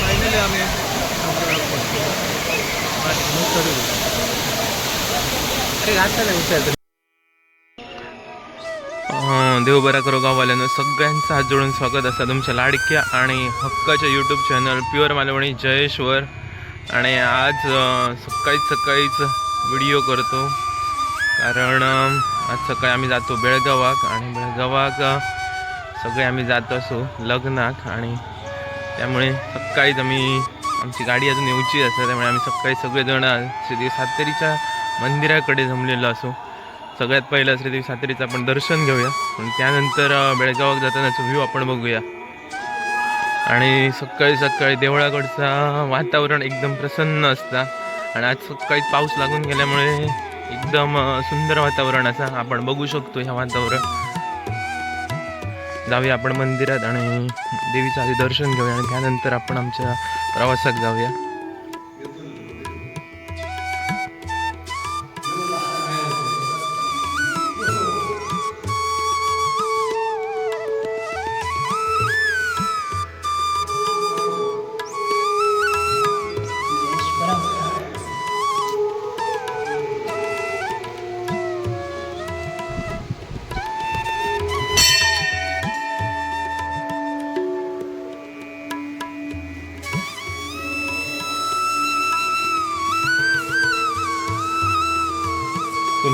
Finally आम्ही देव बरा करो गाववाल्यानं सगळ्यांचं हात जोडून स्वागत असा तुमच्या लाडक्या आणि हक्काच्या YouTube channel pure Malvani Jayeshwar. आणि आज सकाळीच सकाळीच व्हिडिओ करतो. कारण आज सकाळी आम्ही जातो बेळगावाक आणि बेळगावाक सगळे आम्ही जात असो लग्नाक आणि त्यामुळे सकाळीच आम्ही आमची गाडी अजून येऊची असते त्यामुळे आम्ही सकाळी सगळेजण श्रीदेवी सातेरीच्या मंदिराकडे जमलेलो असो. सगळ्यात पहिलं श्रीदेवी सातेरीचं आपण दर्शन घेऊया. आणि त्यानंतर बेळगावात जातानाचा व्ह्यू आपण बघूया. आणि सकाळी सकाळी देवळाकडचं वातावरण एकदम प्रसन्न असतं. आणि आज सकाळी पाऊस लागून गेल्यामुळे एकदम सुंदर वातावरण असं आपण बघू शकतो ह्या वातावरण. जाऊया आपण मंदिरात आणि देवीचं आधी दर्शन घेऊया आणि त्यानंतर आपण आमच्या प्रवासात जाऊया.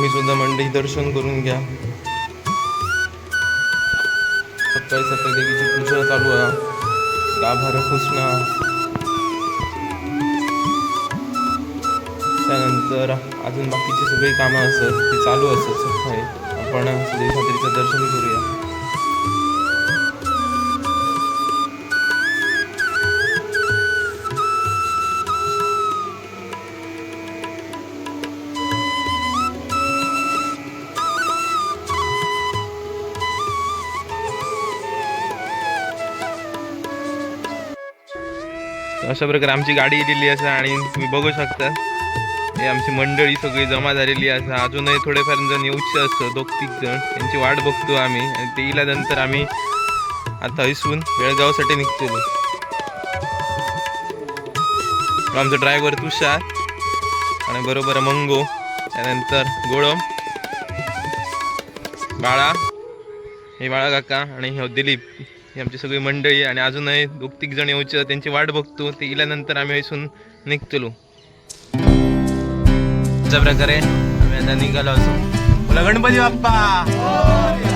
तुम्ही सुद्धा मंडई दर्शन करून घ्या. सकाळी सकाळी देवीची पूजा चालू आहे. गाभार पुसणं त्यानंतर अजून बाकीची सगळी कामं असत ती चालू असत सकाळी. आपण देवी दर्शन करूया. अशा प्रकारे आमची गाडी दिली असा आणि तुम्ही बघू शकता. हे आमची मंडळी सगळी जमा झालेली असा. अजूनही थोडेफार जण येऊचे असतं दोघ तीन जण. त्यांची वाट बघतो आम्ही आणि ते इल्यानंतर आम्ही आता हैसून बेळगावसाठी निघतो आमचा ड्रायव्हर तुषार आणि बरोबर मंगो त्यानंतर गोळम बाळा हे बाळा काका आणि हे दिलीप. ही आमची सगळी मंडळी आणि अजूनही दोघ तिघ जण येऊचे त्यांची वाट बघतो. ते इल्यानंतर आम्ही इथून निघतलो. अशा प्रकारे आम्ही आता निघालो असो बोला गणपती बाप्पा!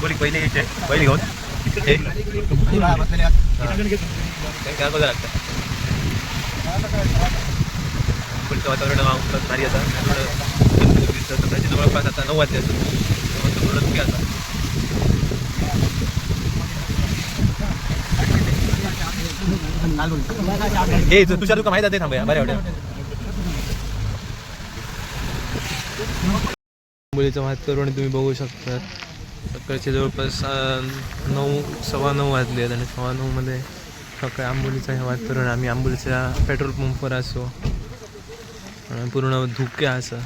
पहिले यायचे पहिले घेऊन. हे. काय बघा लागतं. पुढचं वातावरण भारी आता. थोडं जवळपास आता नऊ वाजले असं थोडं आता. हे तुझ्या तुका माहीत आहे थांबया बऱ्या वाटेल मुलीचं वातावरण तुम्ही बघू शकता. सकाळचे जवळपास नऊ सव्वा नऊ वाजले आहेत आणि सव्वा नऊमध्ये सकाळी आंबोलीचा हे वातावरण आम्ही आंबोलीच्या पेट्रोल पंपवर असो पूर्ण धुके असं.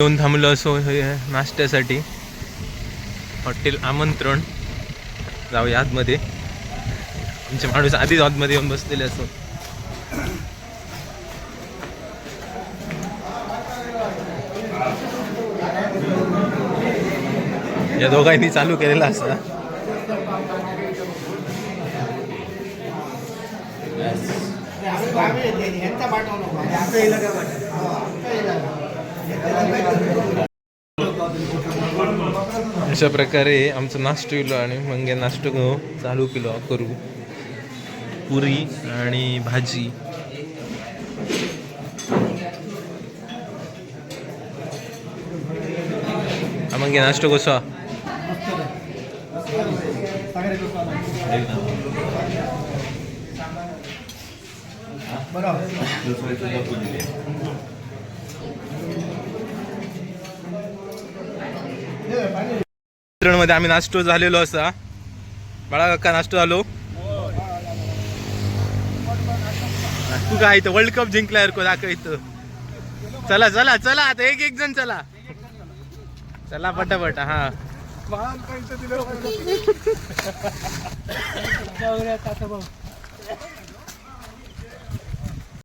येऊन थांबलो असो हे नाश्त्यासाठी. हॉटेल आमंत्रण. जाऊया आतमध्ये. आमचे माणूस आधीच आतमध्ये येऊन बसलेले असो या दोघांनी चालू केलेला असता. अशा प्रकारे आमचं नाश्तो येलो आणि मग नाश्तो चालू केलो करू. पुरी आणि भाजी. मग नाश्तो कसो मध्ये आम्ही नाश्तो झालेलो असा. बाळा काका नाश्तो झालो. तू काय इथं वर्ल्ड कप जिंकल्यावर को दाखव इथं. चला चला चला आता एक एक जण चला. चला पटापट हा. वाहन पैसे दिलं.